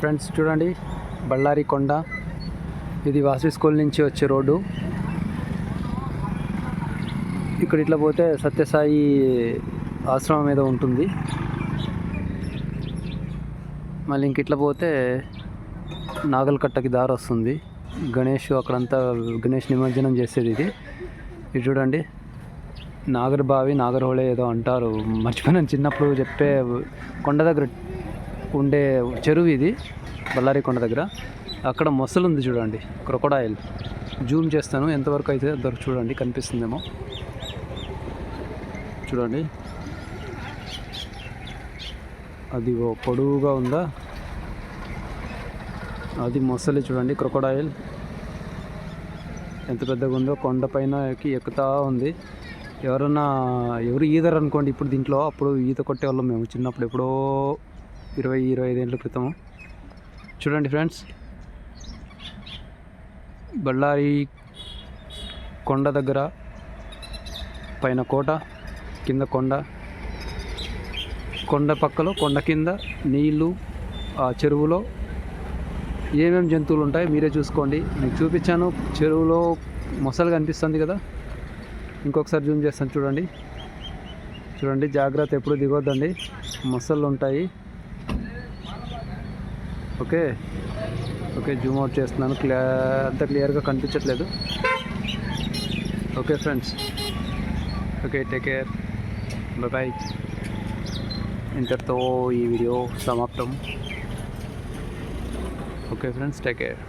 Friends చూడండి బళ్ళారి కొండ. ఇది వాసవి స్కూల్ నుంచి వచ్చే రోడ్డు. ఇక్కడ ఇట్లా పోతే సత్యసాయి ఆశ్రమం మీద ఉంటుంది. మళ్ళీ ఇంక ఇట్లా పోతే నాగల్కట్టకి దారి వస్తుంది. గణేష్ అక్కడంతా గణేష్ నిమజ్జనం చేసేది ఇది. ఇది చూడండి నాగర్బావి నాగర్హోళే ఏదో అంటారు. మర్చిపోయిన చిన్నప్పుడు చెప్పే కొండ దగ్గర ఉండే చెరువు ఇది బళ్ళారి కొండ దగ్గర. అక్కడ మొసలు ఉంది చూడండి క్రొకొడాయిల్ జూమ్ చేస్తాను ఎంతవరకు అయితే దొరకు చూడండి కనిపిస్తుందేమో. చూడండి. అది ఓ పొడవుగా ఉందా? అది మొసలి చూడండి క్రొకొడాయిల్ ఎంత పెద్దగా ఉందో కొండపైన ఎక్కి ఎక్కుతా ఉంది. ఎవరన్నా ఎవరు ఈదరు అనుకోండి ఇప్పుడు దీంట్లో అప్పుడు ఈత కొట్టే వాళ్ళం మేము. చిన్నప్పుడు ఎప్పుడో ఇరవై ఇరవై ఐదేళ్ళ క్రితం చూడండి ఫ్రెండ్స్. బళ్ళారి కొండ దగ్గర పైన కోట కింద కొండ. కొండ పక్కలో కొండ కింద నీళ్ళు ఆ చెరువులో. ఏమేమి జంతువులు ఉంటాయి మీరే చూసుకోండి. మీకు చూపించాను. చెరువులో మొసలు కనిపిస్తుంది కదా. ఇంకొకసారి జూమ్ చేస్తాను చూడండి. చూడండి జాగ్రత్త ఎప్పుడు దిగొద్దండి. మొసళ్ళు ఉంటాయి. ఓకే. ఓకే జూమ్ అవుట్ చేస్తున్నాను. క్లియర్ అంత క్లియర్గా కనిపించట్లేదు. Okay friends. Okay take care. Bye ఇంతటితో ఈ వీడియో సమాప్తం. Okay friends take care.